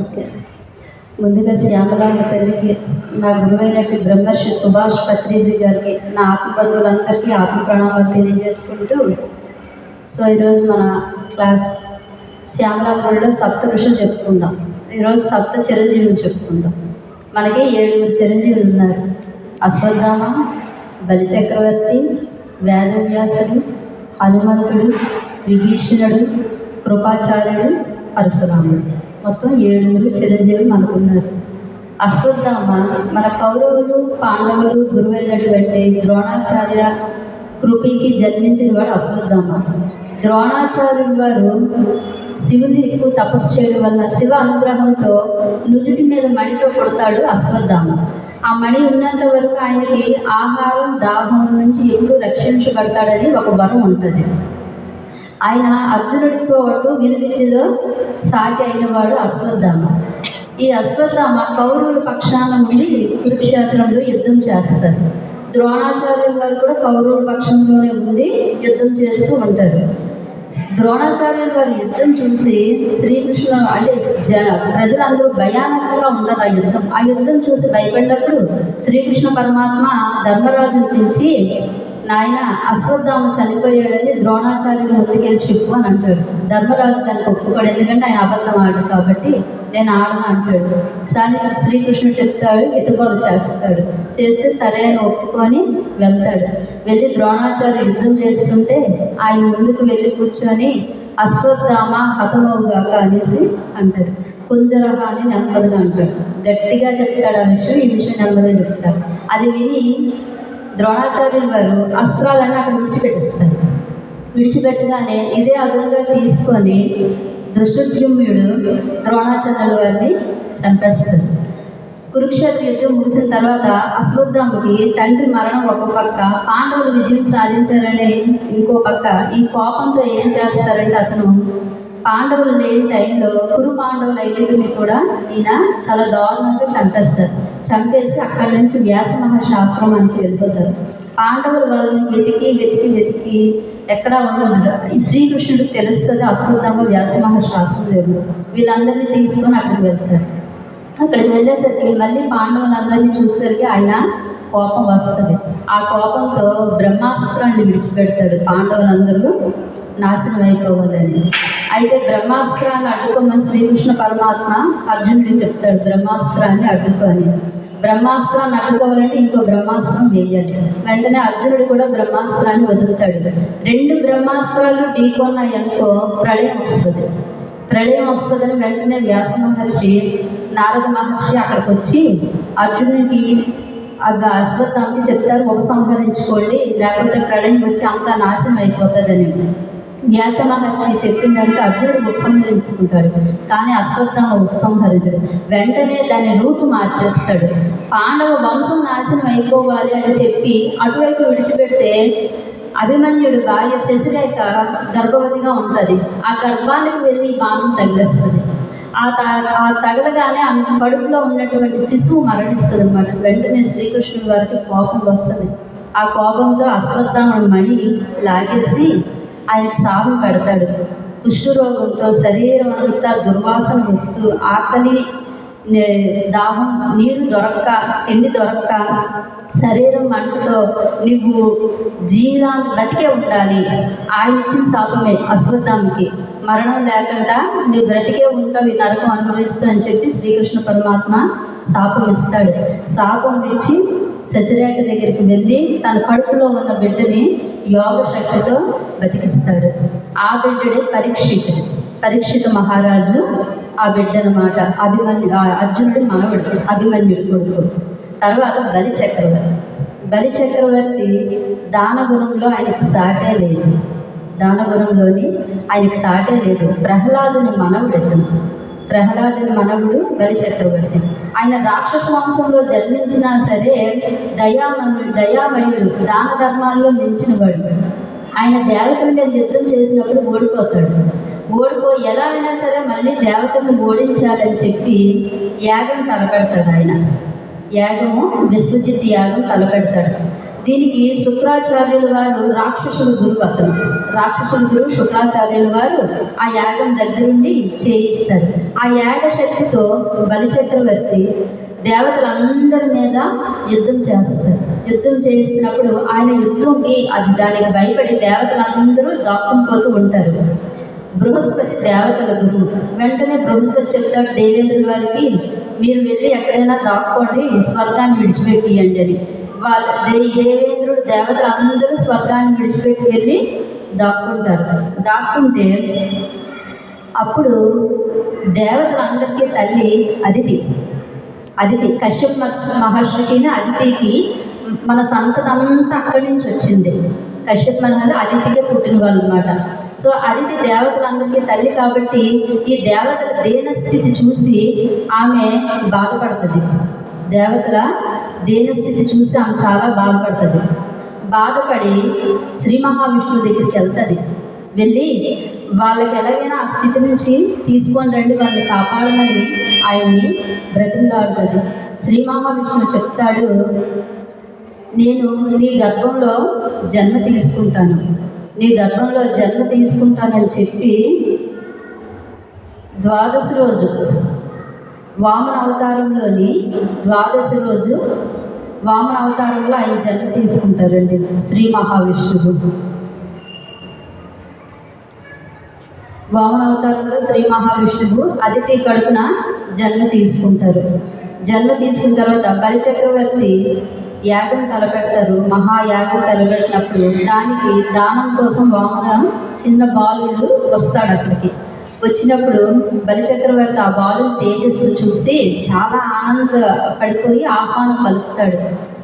Okay. ముందుగా శ్యామలాంబ తల్లికి నా గురువైనటువంటి బ్రహ్మర్షి సుభాష్ పత్రిజీ గారికి నా ఆత్మ బంధువులందరికీ ఆత్మ ప్రణామాలు తెలియజేసుకుంటూ సో ఈరోజు మన క్లాస్ శ్యామలాంబలో సప్త ఋషులు చెప్పుకుందాం. ఈరోజు సప్త చిరంజీవులు చెప్పుకుందాం. మనకి ఏడుగురు చిరంజీవులు ఉన్నారు. అశ్వత్థామ బలిచక్రవర్తి వేదవ్యాసుడు హనుమంతుడు విభీషణుడు కృపాచార్యుడు పరశురాముడు. మొత్తం ఏడుగురు చిరంజీవి మనకున్నారు అశ్వత్థామ మన కౌరవులు పాండవులు గురువైనటువంటి ద్రోణాచార్య కృపికి జన్మించిన వాడు అశ్వత్థామ. ద్రోణాచార్యుడు వారు శివుని ఎక్కువ తపస్సు చేయడం వల్ల శివ అనుగ్రహంతో నుదుటి మీద మణితో కొడతాడు అశ్వత్థామ. ఆ మణి ఉన్నంత వరకు ఆయనకి ఆహారం దాహం నుంచి ఎప్పుడు రక్షించబడతాడని ఒక బలం ఉంటుంది. ఆయన అర్జునుడితో పాటు విలువిద్యలో సాటి అయిన వాడు అశ్వత్థామ. ఈ అశ్వత్థామ కౌరవుల పక్షాన నుండి కురుక్షేత్రంలో యుద్ధం చేస్తారు. ద్రోణాచార్యుల వారు కూడా కౌరవుల పక్షంలోనే ఉండి యుద్ధం చేస్తూ ఉంటారు. ద్రోణాచార్యుల వారి యుద్ధం చూసి శ్రీకృష్ణ అంటే జ ప్రజలందరూ భయానకంగా ఉండదు ఆ యుద్ధం. ఆ యుద్ధం చూసి భయపడినప్పుడు శ్రీకృష్ణ పరమాత్మ ధర్మరాజును పిలిచి నాయన అశ్వత్థామ చనిపోయాడని ద్రోణాచార్యులు ముందుకెళ్ళి చెప్పు అని అంటాడు. ధర్మరాజు దానికి ఒప్పుకోడు ఎందుకంటే ఆయన అబద్ధం ఆడు కాబట్టి నేను ఆడను అంటాడు. సాని శ్రీకృష్ణుడు చెప్తాడు హితబోధ చేస్తాడు. చేస్తే సరే అని ఒప్పుకొని వెళ్తాడు. వెళ్ళి ద్రోణాచార్య యుద్ధం చేస్తుంటే ఆయన ముందుకు వెళ్ళి కూర్చొని అశ్వత్థామ హతమవుగాక అనేసి అంటాడు. కుంజరహ అని నెమ్మదిగా అంటాడు. గట్టిగా చెప్తాడు ఆ విషయం ఈ విషయం నెమ్మదిగా చెప్తాడు. అది విని ద్రోణాచార్యుల వారు అస్త్రాలను అక్కడ విడిచిపెట్టేస్తారు. విడిచిపెట్టగానే ఇదే అదునుగా తీసుకొని దృష్టద్యుమ్యుడు ద్రోణాచార్యుల వారిని చంపేస్తారు. కురుక్షేత్ర యుద్ధం ముగిసిన తర్వాత అశ్వత్థాముకి తండ్రి మరణం ఒక పక్క పాండవులు విజయం సాధించారని ఇంకో పక్క ఈ కోపంతో ఏం చేస్తారంటే అతను పాండవులు లేని టైంలో కురు పాండవులు ఐదుగురిని కూడా ఈయన చాలా దారుణంగా చంపేస్తారు. చంపేసి అక్కడి నుంచి వ్యాస మహాశాస్త్రం అని వెళ్ళిపోతారు. పాండవులు వాళ్ళని వెతికి వెతికి వెతికి ఎక్కడ ఉండదు ఈ శ్రీకృష్ణుడు తెలుస్తుంది అశ్వత్థామ వ్యాస మహాశాస్త్రం లేదు. వీళ్ళందరినీ తీసుకొని అక్కడికి వెళ్తారు. అక్కడికి వెళ్ళేసరికి మళ్ళీ పాండవులందరినీ చూసేసరికి ఆయన కోపం వస్తుంది. ఆ కోపంతో బ్రహ్మాస్త్రాన్ని విడిచిపెడతాడు పాండవులందరూ. నాశనం అయిపోవాలని అయితే బ్రహ్మాస్త్రాన్ని అడ్డుకోమని శ్రీకృష్ణ పరమాత్మ అర్జునుడు చెప్తాడు బ్రహ్మాస్త్రాన్ని అడ్డుకొని. బ్రహ్మాస్త్రాన్ని అడ్డుకోవాలంటే ఇంకో బ్రహ్మాస్త్రం వేయాలి వెంటనే అర్జునుడు కూడా బ్రహ్మాస్త్రాన్ని వదులుతాడు. రెండు బ్రహ్మాస్త్రాలు ఢీకొన్నాయి అనుకో ప్రళయం వస్తుంది. ప్రళయం వస్తుందని వెంటనే వ్యాస మహర్షి నారద మహర్షి అక్కడికి వచ్చి అర్జునుడికి ఆ అశ్వత్థామకి చెప్తారు ఉపసంహరించుకోండి లేకపోతే ప్రళయం వచ్చి అంతా నాశనం అయిపోతుందని. వ్యాస మహర్షి చెప్పిందంతా అర్జునుడు ఉపసంహరించుకుంటాడు కానీ అశ్వత్థామ ఉపసంహరించడు వెంటనే దాని రూటు మార్చేస్తాడు. పాండవ వంశం నాశనం అయిపోవాలి అని చెప్పి అటువైపు విడిచిపెడితే అభిమన్యుడు భార్య శశిరేఖ గర్భవతిగా ఉంటుంది. ఆ గర్భానికి వెళ్ళి బాణం తగిలేస్తుంది. ఆ ఆ తగలగానే అంత కడుపులో ఉన్నటువంటి శిశువు మరణిస్తుంది అనమాట వెంటనే శ్రీకృష్ణుడి వారికి కోపం వస్తుంది. ఆ కోపంతో అశ్వత్థాముడు మణి లాగేసి ఆయనకు శాపం పెడతాడు కుష్ఠరోగంతో శరీరం అంతా దుర్వాసన వస్తూ ఆకలి నే- దాహం నీరు దొరక్క తిండి దొరక్క శరీరం మంటతో నువ్వు జీవితాన్ని బతికే ఉండాలి. ఆయన ఇచ్చిన శాపమే అశ్వత్థానికి మరణం లేకుండా నువ్వు బ్రతికే ఉంటావు ఈ నరకం అనుభవిస్తూ అని చెప్పి శ్రీకృష్ణ పరమాత్మ శాపం ఇస్తాడు. శాపం ఇచ్చి శశిరేఖ దగ్గరికి వెళ్ళి తన కడుపులో ఉన్న బిడ్డని యోగ శక్తితో బతికిస్తాడు. ఆ బిడ్డడే పరీక్షితుడు. పరీక్షిత మహారాజు ఆ బిడ్డ అనమాట అభిమన్యు ఆ అర్జునుడి అభిమన్యుడు కొడుకు. తర్వాత బలి చక్రవర్తి. బలి చక్రవర్తి దానగుణంలో ఆయనకు సాటే లేదు. దానగుణంలోని ఆయనకు సాటే లేదు. ప్రహ్లాదుని మనవుడు ఇతను ప్రహ్లాదుని మనవుడు బలి చక్రవర్తి ఆయన రాక్షస వంశంలో జన్మించినా సరే దయామను దయామయుడు దాన ధర్మాల్లో మించినవాడు ఆయన దేవతల మీద యుద్ధం చేసినప్పుడు ఓడిపోతాడు. ఓడిపోయి ఎలా అయినా సరే మళ్ళీ దేవతను ఓడించాలని చెప్పి యాగం తలపెడతాడు ఆయన. యాగము విశ్వజిత్ యాగం తలపెడతాడు. దీనికి శుక్రాచార్యుల వారు రాక్షసుల గురువు అతను రాక్షసుల గురువు శుక్రాచార్యుల వారు ఆ యాగం దగ్గరుండి చేయిస్తారు. ఆ యాగ శక్తితో బలిచక్రవర్తి దేవతలందరి మీద యుద్ధం చేస్తారు. యుద్ధం చేస్తున్నప్పుడు ఆయన యుద్ధంకి అది దానికి భయపడి దేవతలందరూ దాక్కుపోతూ ఉంటారు. బృహస్పతి దేవతల గురువు. వెంటనే బృహస్పతి చెప్తాడు దేవేంద్రుల వారికి మీరు వెళ్ళి ఎక్కడైనా దాక్కోండి స్వర్గాన్ని విడిచిపెట్టియండి అని. వాళ్ళ దేవేంద్రుడు దేవతలు అందరూ స్వర్గాన్ని విడిచిపెట్టి వెళ్ళి దాక్కుంటారు. దాక్కుంటే అప్పుడు దేవతలందరికీ తల్లి అదితి. అదితి కశ్యప్ మహర్షి- మహర్షికి అదితికి మన సంతతంతా అక్కడి నుంచి వచ్చింది. కశ్యప్ మహర్షి అదితికే పుట్టిన వాళ్ళు అనమాట సో అదితి దేవతలందరికీ తల్లి కాబట్టి ఈ దేవతల దీనస్థితి చూసి ఆమె బాధపడుతుంది. దేవతల దేహస్థితి చూసి ఆమె చాలా బాధపడుతుంది. బాధపడి శ్రీ మహావిష్ణువు దగ్గరికి వెళ్తుంది. వెళ్ళి వాళ్ళకి ఎలాగైనా ఆ స్థితి నుంచి తీసుకొని రండి వాళ్ళని కాపాడమని ఆయన్ని బ్రతిమలాడుతుంది. శ్రీ మహావిష్ణువు చెప్తాడు నేను నీ గర్భంలో జన్మ తీసుకుంటాను. నీ గర్భంలో జన్మ తీసుకుంటానని చెప్పి ద్వాదశి రోజు వామన అవతారంలోని ద్వాదశి రోజు వామన అవతారంలో ఆయన జన్మ తీసుకుంటారండి శ్రీ మహావిష్ణువు. వామన అవతారంలో శ్రీ మహావిష్ణువు అతిథి కడుపున జన్మ తీసుకుంటారు. జన్మ తీసుకున్న తర్వాత బలిచక్రవర్తి యాగం తలపెడతారు. మహాయాగం తలపెట్టినప్పుడు దానికి దానం కోసం వామన చిన్న బాలుడు వస్తాడు అక్కడికి. వచ్చినప్పుడు బలిచక్రవర్తి ఆ బాలు తేజస్సు చూసి చాలా ఆనంద పడిపోయి ఆహ్వానం పలుకుతాడు.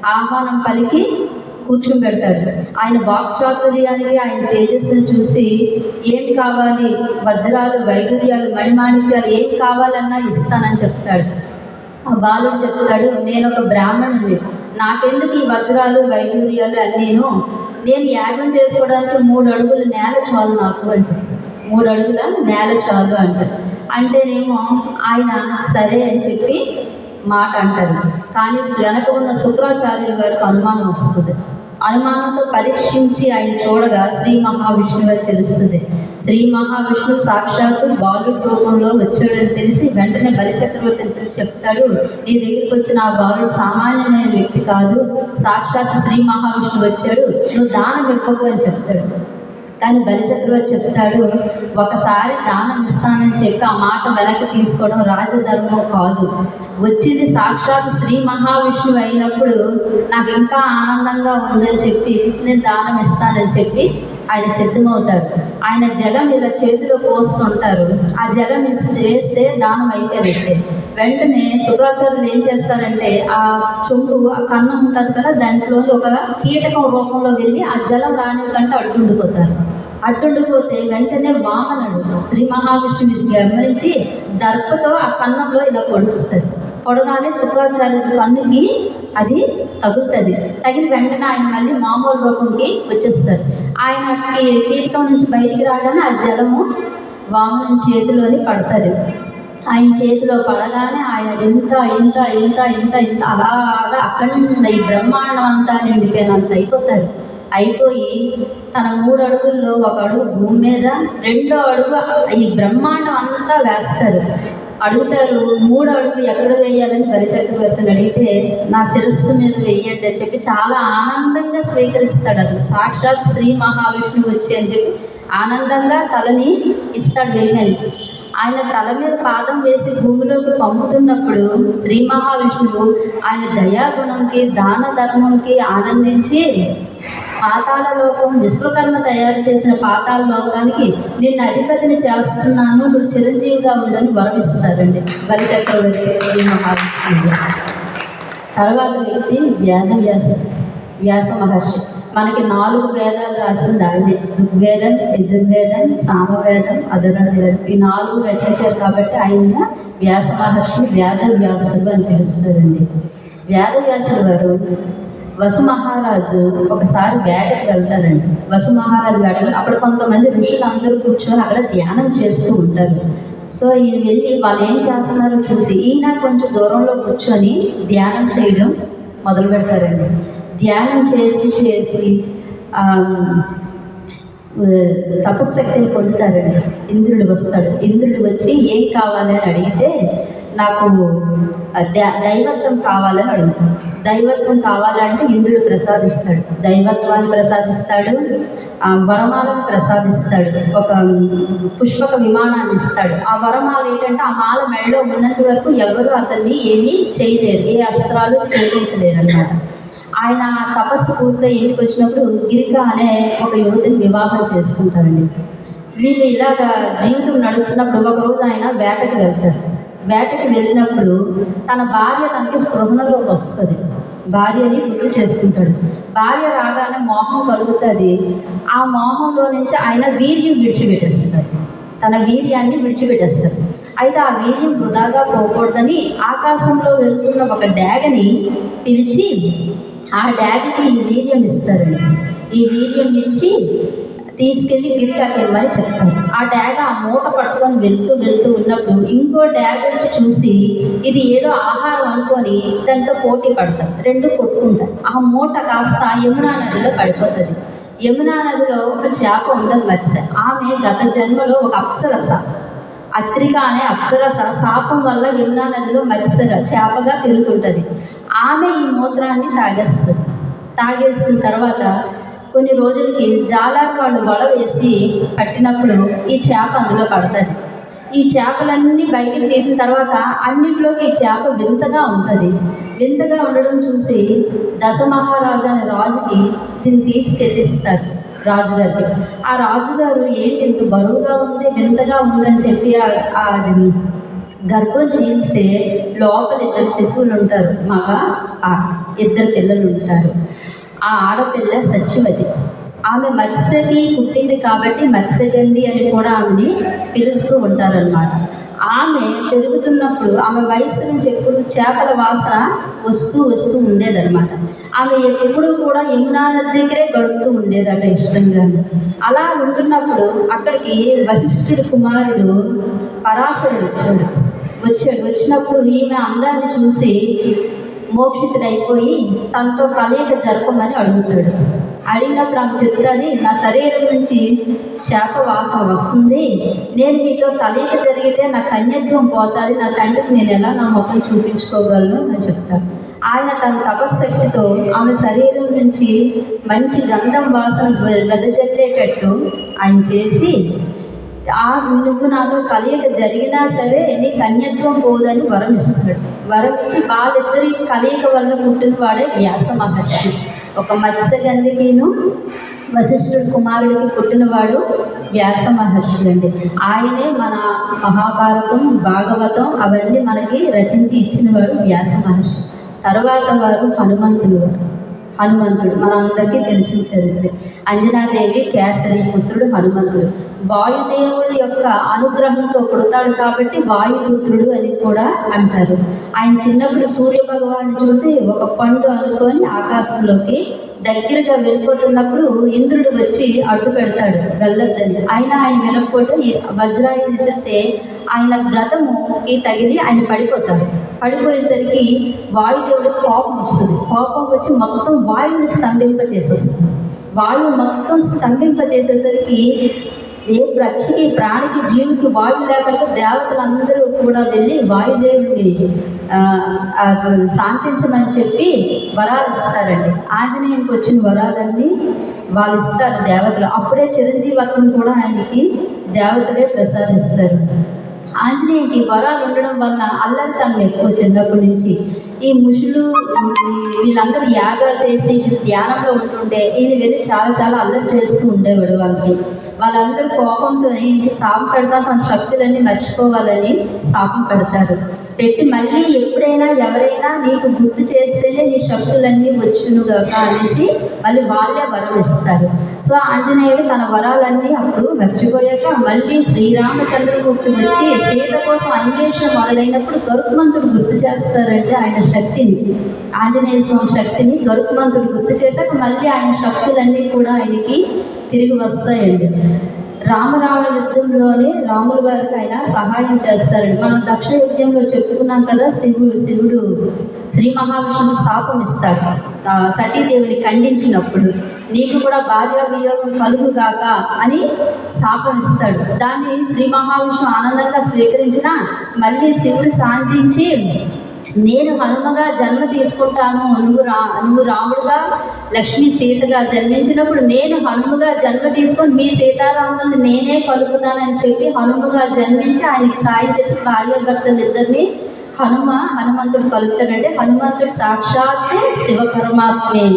ఆహ్వానం పలికి కూర్చోబెడతాడు ఆయన వాక్చాతుర్యానికి ఆయన తేజస్సును చూసి ఏం కావాలి? వజ్రాలు వైడూర్యాలు మణిమాణిక్యాలు ఏం కావాలన్నా ఇస్తానని చెప్తాడు. ఆ బాలుడు చెప్తాడు నేను ఒక బ్రాహ్మణుని నాకెందుకు ఈ వజ్రాలు వైడూర్యాలు అన్నీను? నేను యాగం చేసుకోవడానికి మూడు అడుగులు నేల చాలు నాకు అని చెప్తాడు. మూడు అడుగుల నేల చాలు అంటారు. అంటేనేమో ఆయన సరే అని చెప్పి మాట అంటారు. కానీ వెనక ఉన్న శుక్రాచార్యుల వారికి అనుమానం వస్తుంది. అనుమానంతో పరీక్షించి ఆయన చూడగా శ్రీ మహావిష్ణువు అని తెలుస్తుంది. శ్రీ మహావిష్ణువు సాక్షాత్తు బాలుడి రూపంలో వచ్చాడని తెలిసి వెంటనే బలిచక్రవర్తిని చెప్తాడు నీ దగ్గరికి వచ్చిన ఆ బాలుడు సామాన్యమైన వ్యక్తి కాదు. సాక్షాత్ శ్రీ మహావిష్ణువు వచ్చాడు. నువ్వు దానం ఇవ్వకు అని చెప్తాడు. కానీ బలిచక్రవర్తి చెప్తాడు ఒకసారి దానం ఇస్తానని చెప్పి ఆ మాట వెనక్కి తీసుకోవడం రాజధర్మం కాదు. వచ్చింది సాక్షాత్ శ్రీ మహావిష్ణువు అయినప్పుడు నాకు ఇంకా ఆనందంగా ఉందని చెప్పి నేను దానం ఇస్తానని చెప్పి ఆయన సిద్ధమవుతారు. ఆయన జలం ఇలా చేతిలో పోస్తుంటారు. ఆ జలం వేస్తే దానం అయిపోయింది. వెంటనే శుక్రాచార్యులు ఏం చేస్తారంటే ఆ చొంపు ఆ కన్నం ఉంటుంది కదా దాంట్లో ఒక కీటకం రూపంలో వెళ్ళి ఆ జలం రానికంటే అడ్డుండిపోతారు. అడ్డుండిపోతే వెంటనే వామనుడు శ్రీ మహావిష్ణువుని గమనించి దర్పతో ఆ కన్నంలో ఇలా పొడుస్తారు. పొడగానే శుక్రాచార్యుడి కన్నుకి అది తగులుతుంది. తగిన వెంటనే ఆయన మళ్ళీ మామూలు రూపంకి వచ్చేస్తారు. ఆయన కీ- కీటకం నుంచి బయటికి రాగానే ఆ జలము వామన చేతిలోని పడుతుంది. ఆయన చేతిలో పడగానే ఆయన ఇంత ఇంత ఇంత ఇంత ఇంత అలాగా అఖండ ఈ బ్రహ్మాండం అంతా నిండిపోయినంత అయిపోతారు. అయిపోయి తన మూడు అడుగుల్లో ఒక అడుగు భూమి మీద రెండో అడుగు ఈ బ్రహ్మాండం అంతా వేస్తారు. అడుగుతారు మూడు అడుగు ఎక్కడ వేయాలని బలిచక్రవర్తిని అడిగితే నా శిరస్సు మీద వెయ్యండి అని చెప్పి చాలా ఆనందంగా స్వీకరిస్తాడు అతను. సాక్షాత్ శ్రీ మహావిష్ణువు వచ్చి అని చెప్పి ఆనందంగా తలని ఇస్తాడు వేయమని ఆయన తల మీద పాదం వేసి భూమిలోకి పంపుతున్నప్పుడు శ్రీ మహావిష్ణువు ఆయన దయాగుణంకి దాన ధర్మంకి ఆనందించి పాతాళ లోకం విశ్వకర్మ తయారు చేసిన పాతాళ లోకానికి నిన్ను అధిపతిని చేస్తున్నాను. నువ్వు చిరంజీవిగా ఉండని వరమిస్తారండి బలిచక్రవర్తి శ్రీ మహావిష్ణువు తర్వాత వ్యక్తి వ్యాధ వ్యాస వ్యాస మహర్షి. మనకి నాలుగు వేదాలు రాసింది ఆయనే ఋగ్వేదం యజుర్వేదం సామవేదం అధర్వవేదం ఈ నాలుగు రచించారు కాబట్టి ఆయన వ్యాస మహర్షి వేద వ్యాసుడు అని పిలుస్తారండి వ్యాధ వ్యాసుడు వారు వసు మహారాజు ఒకసారి వేటకు వెళ్తారండి. వసు మహారాజు వేటకు అక్కడ కొంతమంది ఋషులు అందరూ కూర్చొని అక్కడ ధ్యానం చేస్తూ ఉంటారు. సో ఈయన వెళ్ళి వాళ్ళు ఏం చేస్తున్నారో చూసి ఈయన కొంచెం దూరంలో కూర్చొని ధ్యానం చేయడం మొదలు పెడతారండి ధ్యానం చేసి చేసి తపశ్శక్తిని తపశక్తిని పొందుతారండి. ఇంద్రుడు వస్తాడు. ఇంద్రుడు వచ్చి ఏం కావాలని అడిగితే నాకు దైవత్వం కావాలని అడుగుతాడు. దైవత్వం కావాలంటే ఇంద్రుడు ప్రసాదిస్తాడు. దైవత్వాన్ని ప్రసాదిస్తాడు ఆ వరమాలను ప్రసాదిస్తాడు. ఒక పుష్పక విమానాన్ని ఇస్తాడు. ఆ వరమాల ఏంటంటే ఆ మాల మెడలో ఉన్నంత వరకు ఎవరు అతన్ని ఏమీ చేయలేరు. ఏ అస్త్రాలు చేయించలేరు అన్నమాట ఆయన తపస్సు పూర్తి ఇంటికి వచ్చినప్పుడు గిరిక అనే ఒక యువతిని వివాహం చేసుకుంటారండి. వీళ్ళు ఇలాగా జీవితం నడుస్తున్నప్పుడు ఒక రోజు ఆయన వేటకి వెళ్తారు. వేటకి వెళ్ళినప్పుడు తన భార్య తనకి స్పృహణలోకి వస్తుంది. భార్యని గుర్తు చేసుకుంటాడు. భార్య రాగానే మోహం కలుగుతుంది. ఆ మోహంలో నుంచి ఆయన వీర్యం విడిచిపెట్టేస్తాడు. తన వీర్యాన్ని విడిచిపెట్టేస్తారు అయితే ఆ వీర్యం వృధాగా పోకూడదని ఆకాశంలో వెళ్తున్న ఒక డ్యాగని పిలిచి ఆ డాడీకి ఈ వీర్యం ఇస్తారండి. ఈ వీర్యం ఇచ్చి తీసుకెళ్ళి గిరికాకి వెళ్ళమని చెప్తారు. ఆ డాగ ఆ మూట పట్టుకొని వెళ్తూ వెళ్తూ ఉన్నప్పుడు ఇంకో డాగ వచ్చి చూసి ఇది ఏదో ఆహారం అనుకొని దాంతో పోటీ పడతారు. రెండు కొట్టుకుంటారు. ఆ మూట కాస్త యమునా నదిలో పడిపోతుంది. యమునా నదిలో ఒక చేప ఉండదు మత్స్య ఆమె గత జన్మలో ఒక అప్సరస అత్రిక అనే అప్సరస శాపం వల్ల యమునా నదిలో మత్స్య చేపగా తిరుగుతుంటుంది. ఆమె ఈ మూత్రాన్ని తాగేస్తుంది. తాగేసిన తర్వాత కొన్ని రోజులకి జాలార్ వాళ్ళు వల వేసి పట్టినప్పుడు ఈ చేప అందులో పడుతుంది. ఈ చేపలన్నీ బయటికి తీసిన తర్వాత అన్నింటిలోకి ఈ చేప వింతగా ఉంటుంది. వింతగా ఉండడం చూసి దశమహారాజు అనే రాజుకి దీన్ని తీసి చెల్లిస్తారు రాజుగారికి ఆ రాజుగారు ఏంటి ఇంత బరువుగా ఉంది వింతగా ఉందని చెప్పి ఆ- అది గర్భం చేయిస్తే లోపల ఇద్దరు శిశువులు ఉంటారు. మగ ఆడ ఇద్దరు పిల్లలు ఉంటారు. ఆ ఆడపిల్ల సత్యవతి. ఆమె మత్స్యకి పుట్టింది కాబట్టి మత్స్యగంధి అని కూడా ఆమెని పిలుస్తూ ఉంటారనమాట ఆమె పెరుగుతున్నప్పుడు ఆమె వయసు నుంచి ఎప్పుడు చేపల వాసన వస్తూ వస్తూ ఉండేదన్నమాట. ఆమె ఎప్పుడు కూడా యమునా నది దగ్గరే గడుపుతూ ఉండేదట ఇష్టంగా. అలా ఉంటున్నప్పుడు అక్కడికి వశిష్ఠుడి కుమారుడు పరాశరుడు వచ్చాడు. వచ్చాడు వచ్చినప్పుడు ఈమె అందాన్ని చూసి మోక్షితుడైపోయి తనతో కలయిక జరపమని అడుగుతాడు. అడిగినప్పుడు ఆమె చెప్తుంది నా శరీరం నుంచి చేప వాసన వస్తుంది. నేను మీతో కలయిక జరిగితే నా కన్యత్వం పోతుంది. నా తండ్రికి నేను ఎలా నా ముఖం చూపించుకోగలను? అని చెప్తాను ఆయన తన తపశక్తితో ఆమె శరీరం నుంచి మంచి గంధం వాసన వెదజల్లేటట్టు ఆయన చేసి ఆ నువ్వు నాతో కలయిక జరిగినా సరే నీ కన్యత్వం పోదని వరం ఇస్తున్నాడు వరం ఇచ్చి వాళ్ళిద్దరి కలయిక వల్ల పుట్టిన వాడే వ్యాస మహర్షి. ఒక మత్స్యగంధికిను వశిష్ఠుడి కుమారుడికి పుట్టినవాడు వ్యాస మహర్షుడు అండి ఆయనే మన మహాభారతం భాగవతం అవన్నీ మనకి రచించి ఇచ్చినవాడు వ్యాస మహర్షి. తర్వాత వారు హనుమంతుడు వారు. హనుమంతుడు మనందరికీ తెలిసిన చరిత్ర. అంజనాదేవి కేసరి పుత్రుడు హనుమంతుడు. వాయుదేవుడి యొక్క అనుగ్రహంతో పుడతాడు కాబట్టి వాయుపుత్రుడు అని కూడా అంటారు. ఆయన చిన్నప్పుడు సూర్య భగవాన్ని చూసి ఒక పండు అనుకొని ఆకాశంలోకి దగ్గరగా వెళ్ళిపోతున్నప్పుడు ఇంద్రుడు వచ్చి అడ్డు పెడతాడు వెళ్ళొద్దని ఆయన ఆయన వెళ్ళకపోతే ఈ వజ్రాయి తీసేస్తే ఆయన గతముకి తగిలి ఆయన పడిపోతాడు. పడిపోయేసరికి వాయుదేవుడు కోపం వస్తుంది. కోపం వచ్చి మొత్తం వాయువుని స్తంభింప చేసేస్తుంది వాయువు మొత్తం స్తంభింప చేసేసరికి ఏ పక్షికి ప్రాణికి జీవికి వాయువు లేకుండా దేవతలందరూ కూడా వెళ్ళి వాయుదేవుడిని శాంతించమని చెప్పి వరాలు ఇస్తారండి. ఆంజనేయునికి వచ్చిన వరాలన్నీ వాళ్ళు ఇస్తారు దేవతలు. అప్పుడే చిరంజీవత్వం కూడా ఆయనకి దేవతలే ప్రసాదిస్తారు. ఆంజనేయుడికి వరాలు ఉండడం వల్ల అల్లరితనం ఎక్కువ చిన్నప్పటి నుంచి. ఈ ముషులు వీళ్ళందరూ యాగా చేసి ధ్యానంలో ఉంటుండే ఈయన వెళ్ళి చాలా చాలా అల్లరి చేస్తూ ఉండేవాడు వాళ్ళకి. వాళ్ళందరూ కోపంతో ఇంక శాపం పెడతాం తన శక్తులన్నీ మర్చిపోవాలని శాపం పెడతారు. పెట్టి మళ్ళీ ఎప్పుడైనా ఎవరైనా నీకు గుర్తు చేస్తేనే నీ శక్తులన్నీ వచ్చును కదా అనేసి మళ్ళీ వాళ్ళే వరం ఇస్తారు. సో ఆంజనేయుడు తన వరాలన్నీ అప్పుడు మర్చిపోయాక మళ్ళీ శ్రీరామచంద్రమూర్తి వచ్చి సీత కోసం అన్వేషణ మొదలైనప్పుడు గరుత్మంతుడు గుర్తు చేస్తారంటే ఆయన శక్తిని. ఆంజనేయ స్వామి శక్తిని గరుత్మంతుడు గుర్తు చేశాక మళ్ళీ ఆయన శక్తులన్నీ కూడా ఆయనకి తిరిగి వస్తాయండి. రామరావణ యుద్ధంలోనే రాముల వారికి ఆయన సహాయం చేస్తారండి. మనం దక్ష యుద్ధంలో చెప్పుకున్నాం కదా శివుడు శివుడు శ్రీ మహావిష్ణువు శాపం ఇస్తాడు. సతీదేవిని ఖండించినప్పుడు నీకు కూడా భార్య వియోగం కలుగుగాక అని శాపం ఇస్తాడు. దాన్ని శ్రీ మహావిష్ణువు ఆనందంగా స్వీకరించిన మళ్ళీ శివుడు శాంతించి నేను హనుమగా జన్మ తీసుకుంటాను నువ్వు రా నువ్వు రాముడుగా లక్ష్మీ సీతగా జన్మించినప్పుడు నేను హనుమగా జన్మ తీసుకొని మీ సీతారాములను నేనే కలుపుతానని చెప్పి హనుమగా జన్మించి ఆయనకి సాయం చేసి భార్యాభర్తలు ఇద్దరిని హనుమ హనుమంతుడు కలుపుతాడంటే హనుమంతుడు సాక్షాత్తు శివ పరమాత్మే.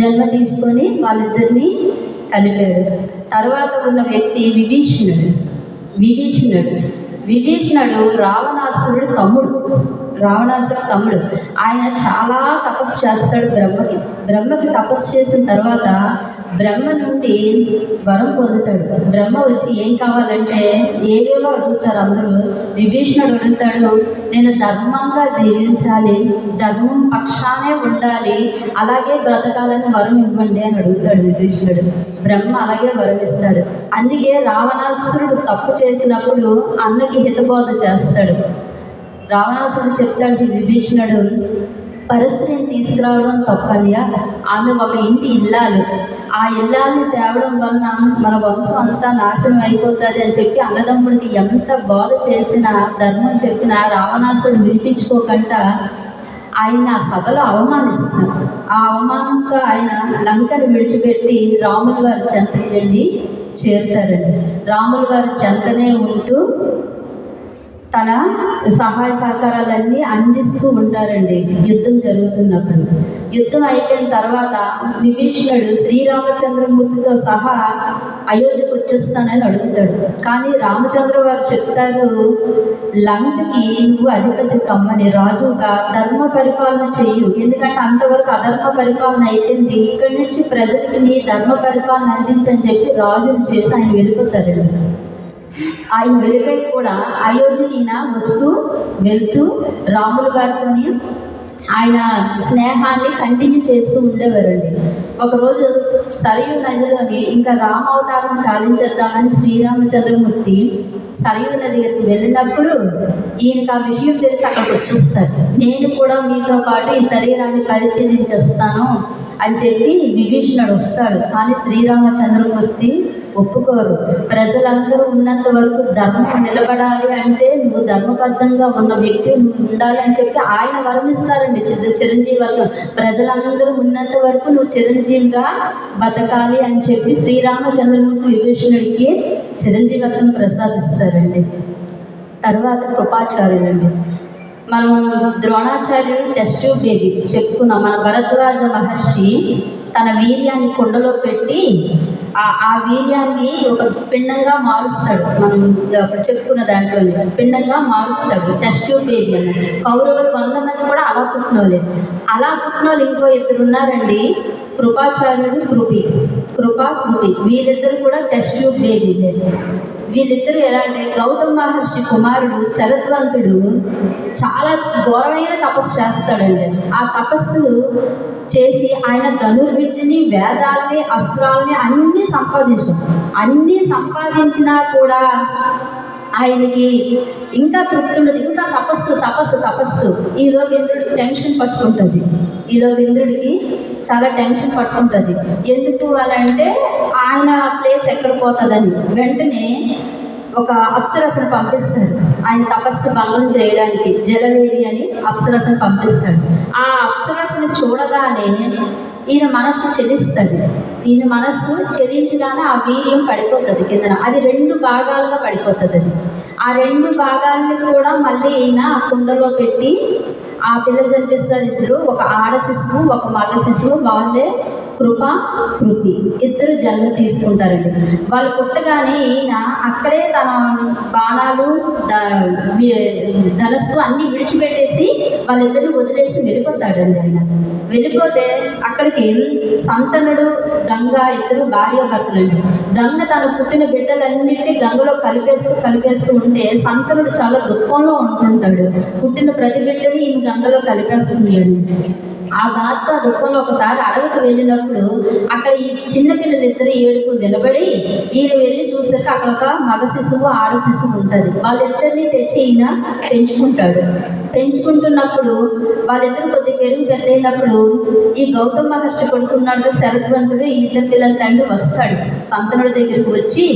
జన్మ తీసుకొని వాళ్ళిద్దరిని కలిపాడు. తర్వాత ఉన్న వ్యక్తి విభీషణుడు. విభీషణుడు. విభీషణుడు రావణాసురుడు తమ్ముడు. రావణాసురుడు తమ్ముడు. ఆయన చాలా తపస్సు చేస్తాడు బ్రహ్మకి. బ్రహ్మకి తపస్సు చేసిన తర్వాత బ్రహ్మ నుండి వరం పొందుతాడు. బ్రహ్మ వచ్చి ఏం కావాలంటే ఏవేవో అడుగుతారు అందరూ? విభీషణుడు అడుగుతాడు నేను ధర్మంగా జీవించాలి ధర్మం పక్షానే ఉండాలి అలాగే బ్రతకాలని వరం ఇవ్వండి అని అడుగుతాడు విభీషణుడు. బ్రహ్మ అలాగే వరం ఇస్తాడు. అందుకే రావణాసురుడు తప్పు చేసినప్పుడు అన్నకి హితబోధ చేస్తాడు. రావణాసుడు చెప్తాడు విభీషణుడు పరిస్థితిని తీసుకురావడం తప్పనియా ఆమె ఒక ఇంటి ఇల్లాలు. ఆ ఇల్లాన్ని తేవడం వలన మన వంశం అంతా నాశనం అయిపోతుంది అని చెప్పి అన్నదమ్ముడికి ఎంత బాధ చేసినా ధర్మం చెప్పినా రావణాసుడు వినిపించుకోకుండా ఆయన ఆ సభలో అవమానిస్తారు ఆ అవమానంతో ఆయన లంకను విడిచిపెట్టి రాముల వారి చెంతకి వెళ్ళి చేరుతారండి. రాముల వారి చెంతనే ఉంటూ తన సహాయ సహకారాలన్నీ అందిస్తూ ఉంటారండి. యుద్ధం జరుగుతున్నప్పుడు. యుద్ధం అయిపోయిన తర్వాత విభీషణుడు శ్రీరామచంద్రమూర్తితో సహా అయోధ్యకు వచ్చేస్తానని అడుగుతాడు. కానీ రామచంద్ర వారు చెప్తారు లంకకి నువ్వు అధిపతి కమ్మని. రాజుగా ధర్మ పరిపాలన చేయు. ఎందుకంటే అంతవరకు అధర్మ పరిపాలన అయిపోయింది. ఇక్కడి నుంచి ప్రజలకి నీ ధర్మ పరిపాలన అందించని చెప్పి రాజును చేసి ఆయన వెళ్ళిపోతారండి. ఆయన వెళ్ళిపోయి కూడా అయోధ్య వస్తూ వెళ్తూ రాముల గారితోని ఆయన స్నేహాన్ని కంటిన్యూ చేస్తూ ఉండేవారండి. ఒకరోజు సరియు నదిలోని ఇంకా రామావతారం చాలించేద్దామని శ్రీరామచంద్రమూర్తి సరియు నది దగ్గరికి వెళ్ళినప్పుడు ఈయనకు ఆ విషయం తెలిసి అక్కడికి వచ్చేస్తారు. నేను కూడా మీతో పాటు ఈ శరీరాన్ని పరిత్యజించేస్తాను అని చెప్పి విభీషణుడు వస్తాడు. కానీ శ్రీరామచంద్రమూర్తి ఒప్పుకోరు. ప్రజలందరూ ఉన్నంత వరకు ధర్మం నిలబడాలి అంటే నువ్వు ధర్మబద్ధంగా ఉన్న వ్యక్తి నువ్వు ఉండాలి అని చెప్పి ఆయన వర్ణిస్తారండి చిరంజీవి చిరంజీవత్వం ప్రజలందరూ ఉన్నంత వరకు నువ్వు చిరంజీవిగా బతకాలి అని చెప్పి శ్రీరామచంద్రమూర్తి విభీషణుడికి చిరంజీవత్వం ప్రసాదిస్తారండి. తర్వాత కృపాచార్యులండి. మనం ద్రోణాచార్యుడు టెస్ట్ బేబీ చెప్పుకున్నాం. మన భరద్వాజ మహర్షి తన వీర్యాన్ని కుండలో పెట్టి ఆ వీర్యాన్ని ఒక పిండంగా మారుస్తాడు. మనం చెప్పుకున్న దాంట్లో పిండంగా మారుస్తాడు. టెస్ట్ ట్యూబ్ బేబీ అని కౌరవులు వంద మంది కూడా అలా పుట్టినోలే అలా పుట్టినోళ్ళు ఇంకో ఇద్దరు ఉన్నారండి? కృపాచార్యుడు కృపి. కృపా కృపి. వీళ్ళిద్దరు కూడా టెస్ట్ ట్యూబ్ బేబీలే వీళ్ళిద్దరూ ఎలా అంటే గౌతమ మహర్షి కుమారుడు శరద్వంతుడు చాలా ఘోరమైన తపస్సు చేస్తాడండి. ఆ తపస్సు చేసి ఆయన ధనుర్విద్యని వేదాల్ని అస్త్రాల్ని అన్నీ సంపాదించుకుంటాడు అన్నీ సంపాదించినా కూడా ఆయనకి ఇంకా తృప్తి ఉండదు. ఇంకా తపస్సు తపస్సు తపస్సు. ఈలోపు ఇంద్రుడికి టెన్షన్ పట్టుకుంటుంది. ఈలోపు ఇంద్రుడికి చాలా టెన్షన్ పట్టుకుంటుంది. ఎందుకు అలా అంటే ఆయన ప్లేస్ ఎక్కడ పోతుందని. వెంటనే ఒక అప్సరసను పంపిస్తాడు. ఆయన తపస్సు భంగం చేయడానికి జలవేది అని అప్సరసను పంపిస్తాడు. ఆ అప్సరసను చూడగానే ఈయన మనస్సు చెలిస్తుంది. ఈయన మనస్సు చెలించగానే ఆ వీర్యం పడిపోతుంది కిందన. అది రెండు భాగాలుగా పడిపోతుంది అది. ఆ రెండు భాగాలను కూడా మళ్ళీ ఈయన ఆ కుండలో పెట్టి ఆ పిల్లలు కనిపిస్తారు ఇద్దరు. ఒక ఆడ శిశువు ఒక మగ శిశువు. వాళ్ళే కృప కృతి ఇద్దరు జన్మ తీసుకుంటారండి. వాళ్ళు పుట్టగానే ఈయన అక్కడే తన బాణాలు ధనస్సు అన్ని విడిచిపెట్టేసి వాళ్ళిద్దరిని వదిలేసి వెళ్ళిపోతాడండి ఆయన. వెళ్ళిపోతే అక్కడికి సంతనుడు గంగ ఇద్దరు భార్య భర్తలండి గంగ తన పుట్టిన బిడ్డలన్నింటినీ గంగలో కలిపేస్తూ కలిపేస్తూ ఉంటే సంతనుడు చాలా దుఃఖంలో ఉంటుంటాడు. పుట్టిన ప్రతి బిడ్డని ఈమె గంగలో కలిపేస్తుంది ఆ బాధ దుఃఖంలో ఒకసారి అడవికి వెళ్ళినప్పుడు అక్కడ ఈ చిన్న పిల్లలు ఇద్దరు ఏడుపు నిలబడి ఈయన వెళ్ళి చూసాక అక్కడ ఒక మగ శిశువు ఆడ శిశువు ఉంటుంది. వాళ్ళిద్దరిని తెచ్చి ఈయన పెంచుకుంటాడు. పెంచుకుంటున్నప్పుడు వాళ్ళిద్దరు కొద్ది పెరుగు పెద్దయినప్పుడు ఈ గౌతమ మహర్షి కొడుకున్నాడు శరద్వంతుడు ఈ ఇద్దరు పిల్లల తండ్రి వస్తాడు. సంతనుడి దగ్గరికి వచ్చి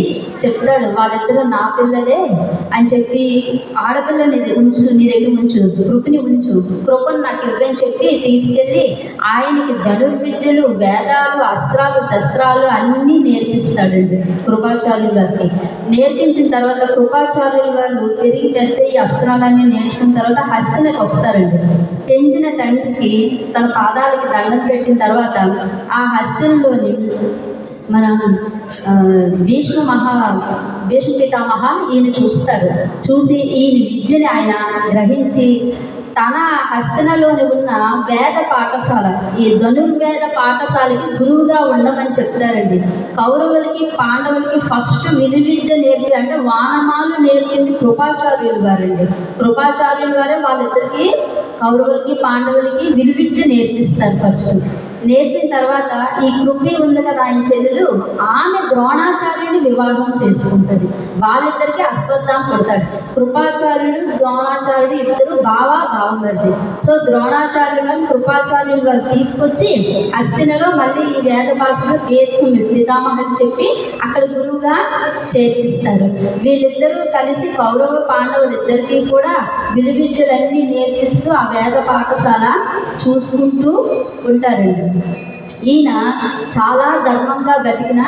చెప్తాడు వాళ్ళిద్దరూ నా పిల్లలే అని చెప్పి ఆడపిల్లని ఉంచు నీ దగ్గర ఉంచు కృపిని ఉంచు కృపను నాకు ఇవ్వని చెప్పి తీసుకెళ్ళి ఆయనకి ధనుర్విద్యలు వేదాలు అస్త్రాలు శస్త్రాలు అన్నీ నేర్పిస్తాడండి కృపాచార్యులు గారికి. నేర్పించిన తర్వాత కృపాచార్యులు వాళ్ళు తిరిగి పెద్ద ఈ అస్త్రాలన్నీ నేర్చుకున్న తర్వాత హస్తినకు వస్తారండి. పెంచిన తండ్రికి తన పాదాలకి దండం పెట్టిన తర్వాత ఆ హస్తంలోని మన భీష్మ మహా భీష్మ పితామహ ఈయన చూస్తారు. చూసి ఈయన విద్యని ఆయన గ్రహించి తన హస్తనలోని ఉన్న వేద పాఠశాల ఈ ధనుర్వేద పాఠశాలకి గురువుగా ఉండమని చెప్తారండి కౌరవులకి పాండవులకి ఫస్ట్ విలువిద్య నేర్పి అంటే వానమాలు నేర్పింది కృపాచార్యులు గారండి. కృపాచార్యులు గారే వాళ్ళిద్దరికి కౌరవులకి పాండవులకి విలువిద్య నేర్పిస్తారు ఫస్ట్ నేర్పిన తర్వాత ఈ కృపి ఉంది కదా ఆయన చెల్లెలు ఆమె ద్రోణాచార్యుని వివాహం చేసుకుంటుంది. వాళ్ళిద్దరికి అశ్వత్థాం పుడతాడు. కృపాచార్యుడు ద్రోణాచార్యుడు ఇద్దరు బావా బావమరిది. సో ద్రోణాచార్యులను కృపాచార్యులు వారు తీసుకొచ్చి అస్థినలో మళ్ళీ ఈ వేద భాషలో కీర్తి పితామహని చెప్పి అక్కడ గురువుగా చేర్పిస్తారు. వీళ్ళిద్దరూ కలిసి కౌరవ పాండవులు ఇద్దరికీ కూడా విలువిద్యలన్నీ నేర్పిస్తూ ఆ వేద పాఠశాల చూసుకుంటూ ఉంటారండి. Thank you. ఈయన చాలా ధర్మంగా బతికిన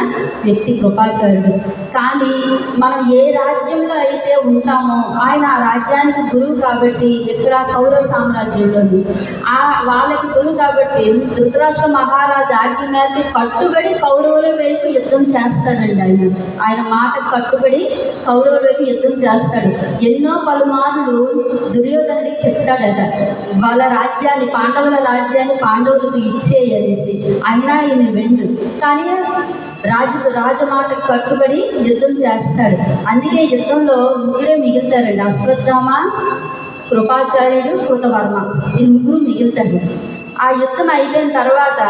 వ్యక్తి కృపాచార్యుడు. కానీ మనం ఏ రాజ్యంలో అయితే ఉంటామో ఆయన ఆ రాజ్యానికి గురువు కాబట్టి ఇక్కడ కౌరవ సామ్రాజ్యంలోని ఆ వాళ్ళకి గురువు కాబట్టి ధృతరాష్ట్ర మహారాజు ఆజ్ఞ మేరకు కట్టుబడి కౌరవుల వైపు యుద్ధం చేస్తాడండి ఆయన. ఆయన మాటకు కట్టుబడి కౌరవుల వైపు యుద్ధం చేస్తాడు. ఎన్నో పలుమార్లు దుర్యోధనుడికి చెప్తాడట వాళ్ళ రాజ్యాన్ని పాండవుల రాజ్యాన్ని పాండవులకు ఇచ్చేయనేసి అయినా ఈయన వెండు కానీ రాజు రాజు మాటకు కట్టుబడి యుద్ధం చేస్తాడు. అందుకే యుద్ధంలో ముగ్గురే మిగులుతారండి. అశ్వత్థామ కృపాచార్యుడు కృతవర్మ. ఈ ముగ్గురు మిగులుతారు. ఆ యుద్ధం అయిపోయిన తర్వాత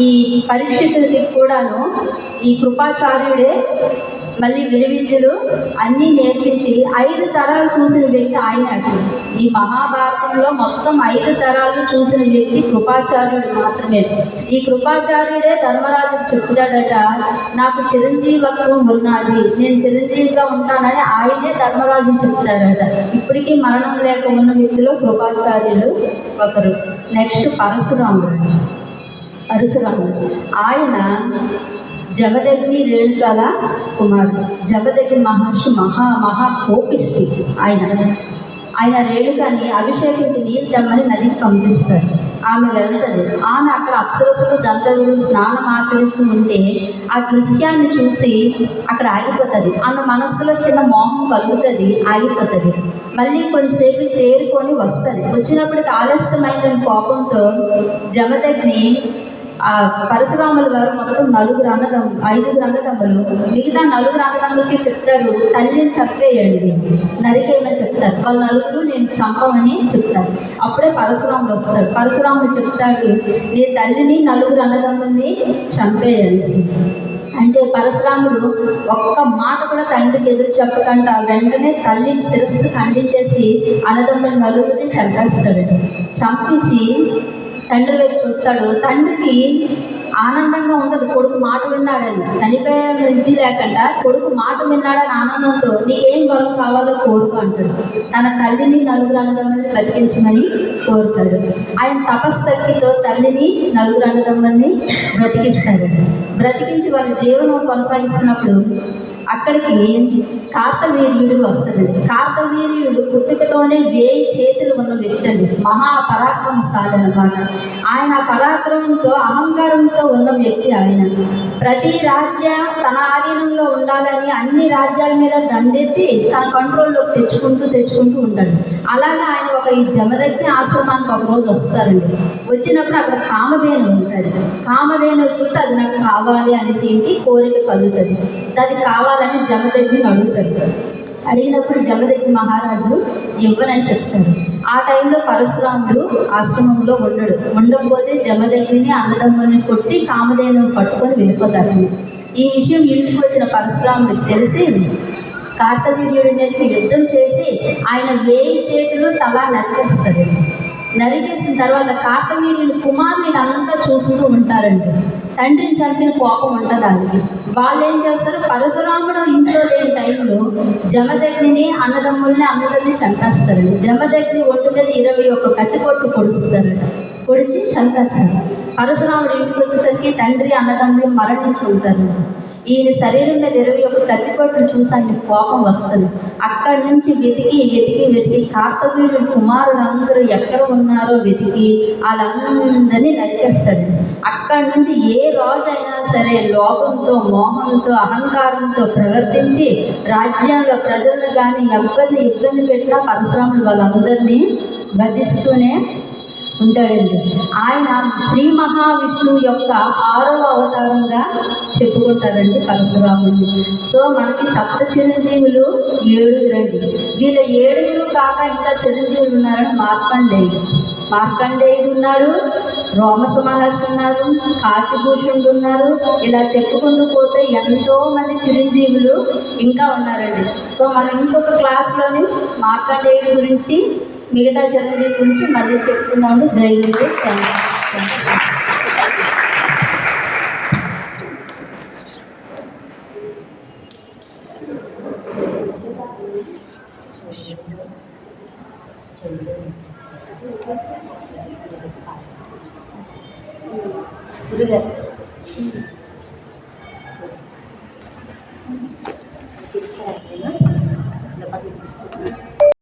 ఈ పరీక్షితులకి కూడాను ఈ కృపాచార్యుడే మళ్ళీ విలువిద్యలు అన్నీ నేర్పించి ఐదు తరాలు చూసిన వ్యక్తి ఆయన ఈ మహాభారతంలో మొత్తం ఐదు తరాలు చూసిన వ్యక్తి కృపాచార్యుడు మాత్రమే. ఈ కృపాచార్యుడే ధర్మరాజుకు చెప్తాడట నాకు చిరంజీవత్వం ఉన్నది. నేను చిరంజీవిగా ఉంటానని ఆయనే ధర్మరాజు చెప్తారట ఇప్పటికీ మరణం లేక ఉన్న వ్యక్తిలో కృపాచార్యులు ఒకరు. నెక్స్ట్ పరశురాముడు. పరశురాముడు. ఆయన జగదగ్ని రేణుకల కుమారుడు. జగదగ్ని మహర్షి మహా మహా కోపిష్టి ఆయన. ఆయన రేణుకని అభిషేకించి నీరు తెమ్మని నదికి పంపిస్తారు. ఆమె వెళ్తుంది. ఆమె అక్కడ అప్సరసులు దంతలు స్నానం ఆచరిస్తూ ఉంటే ఆ దృశ్యాన్ని చూసి అక్కడ ఆగిపోతుంది. ఆమె మనస్సులో చిన్న మోహం కలుగుతుంది ఆగిపోతుంది. మళ్ళీ కొంతసేపు తేరుకొని వస్తుంది. వచ్చినప్పటికి ఆలస్యమైన కోపంతో జమదగ్ని ఆ పరశురాములు గారు మొత్తం నలుగురు అన్నదమ్ము ఐదుగురు అన్నదమ్ములు మిగతా నలుగురు అన్నదమ్ములకి చెప్తారు తల్లిని చంపేయండి. నరికేయమని చెప్తారు. వాళ్ళ నలుగురు నేను చంపమని చెప్తారు. అప్పుడే పరశురాములు వస్తాడు. పరశురాములు చెప్తాడు నీ తల్లిని నలుగురు అన్నదమ్ముల్ని చంపేయాలి అంటే పరశురాముడు ఒక్క మాట కూడా తండ్రికి ఎదురు చెప్పకుండా వెంటనే తల్లి శిరస్సు ఖండించేసి అన్నదమ్ముల నలుగురిని చంపేస్తాడు. చంపేసి తండ్రి వైపు చూస్తాడు. తండ్రికి ఆనందంగా ఉండదు కొడుకు మాట విన్నాడని. చనిపోయే ఇది లేకుండా కొడుకు మాట విన్నాడని ఆనందంతో నీకేం బలం కావాలో కోరుకు అంటాడు. తన తల్లిని నలుగురు అన్నదమ్ములని బ్రతికించమని కోరుతాడు. ఆయన తపస్శక్తితో తల్లిని నలుగురు అన్నదమ్ములని బ్రతికిస్తాడు. బ్రతికించి వాళ్ళ జీవనం కొనసాగిస్తున్నప్పుడు అక్కడికి కార్తవీర్యుడు వస్తుంది కార్తవీర్యుడు పుట్టుకతోనే వేయి చేతులు ఉన్న వ్యక్తి అండి సాధన అన్నమాట ఆయన పరాక్రమంతో అహంకారంతో ఉన్న వ్యక్తి ఆయన. ప్రతి రాజ్య తన ఆధీనంలో ఉండాలని అన్ని రాజ్యాల మీద దండెత్తి తన కంట్రోల్లోకి తెచ్చుకుంటూ తెచ్చుకుంటూ ఉంటాడు. అలాగే ఆయన ఒక ఈ జమదగ్ని ఆశ్రమానికి ఒక రోజు వస్తారండి. వచ్చినప్పుడు అక్కడ కామధేను ఉంటుంది కామధేను చూసి అది నాకు కావాలి అనేసి ఏంటి కోరిక కలుగుతుంది. అది కావాలి కావాలని జమదగ్ని అడుగుతాడు అడిగినప్పుడు జమదగ్ని మహారాజు ఇవ్వనని చెప్తాడు. ఆ టైంలో పరశురాముడు ఆశ్రమంలో ఉండడు. ఉండకపోతే జమదగ్గిని అన్నదమ్ముల్ని కొట్టి కామధేను పట్టుకొని వెళ్ళిపోతారు. ఈ విషయం ఇంటికి వచ్చిన పరశురాముడికి తెలిసి కార్తవీర్యుడి యుద్ధం చేసి ఆయన వేయి చేతులు తలా నరికేస్తారు నరికేసిన తర్వాత కార్తవీర్యుని కుమారుని అంతా చూస్తూ ఉంటారండి. తండ్రిని చంపిన కోపం ఉంటుంది వాళ్ళకి. వాళ్ళు ఏం చేస్తారు? పరశురాముడు ఇంట్లో లేని టైంలో జమదగ్నిని అన్నదమ్ముల్ని అన్నదమ్ముల్ని చంపేస్తారండి. జమదగ్ని ఒంటి మీద ఇరవై ఒక కత్తి కొట్టు పొడుస్తారు పొడిచి చంపేస్తారు. పరశురాముడు ఇంటికి వచ్చేసరికి తండ్రి అన్నదమ్ములు మరణించి ఉంటారు ఈయన శరీరం మీద ఇరవై ఒక తత్తిపట్లు చూసి కోపం వస్తుంది. అక్కడి నుంచి వెతికి వెతికి వెతికి కార్తవీరుడు కుమారుడు అందరూ ఎక్కడ ఉన్నారో వెతికి వాళ్ళందరినీ నరికేస్తాడు. అక్కడి నుంచి ఏ రాజు అయినా సరే లోపంతో మోహంతో అహంకారంతో ప్రవర్తించి రాజ్యంలో ప్రజలను కానీ ఎవరిని ఇబ్బంది పెట్టినా పరశురాములు వాళ్ళందరినీ వధిస్తూనే ఉంటాడండి. ఆయన శ్రీ మహావిష్ణువు యొక్క ఆరవ అవతారంగా చెప్పుకుంటారండి పరశురాముడు. సో మనకి సప్త చిరంజీవులు ఏడుగురండి వీళ్ళ ఏడుగురు కాక ఇంకా చిరంజీవులు ఉన్నారని మార్కండేయుడు. మార్కండేయుడు ఉన్నాడు రోమస మహర్షి ఉన్నారు కాకిభూషణుడు ఉన్నారు. ఇలా చెప్పుకుంటూ పోతే ఎంతో మంది చిరంజీవులు ఇంకా ఉన్నారండి. సో మనం ఇంకొక క్లాస్లోని మార్కండేయుడు గురించి మిగతా చిరంజీవి గురించి మళ్ళీ చెప్తున్నాము జై గురు థ్యాంక్ యూ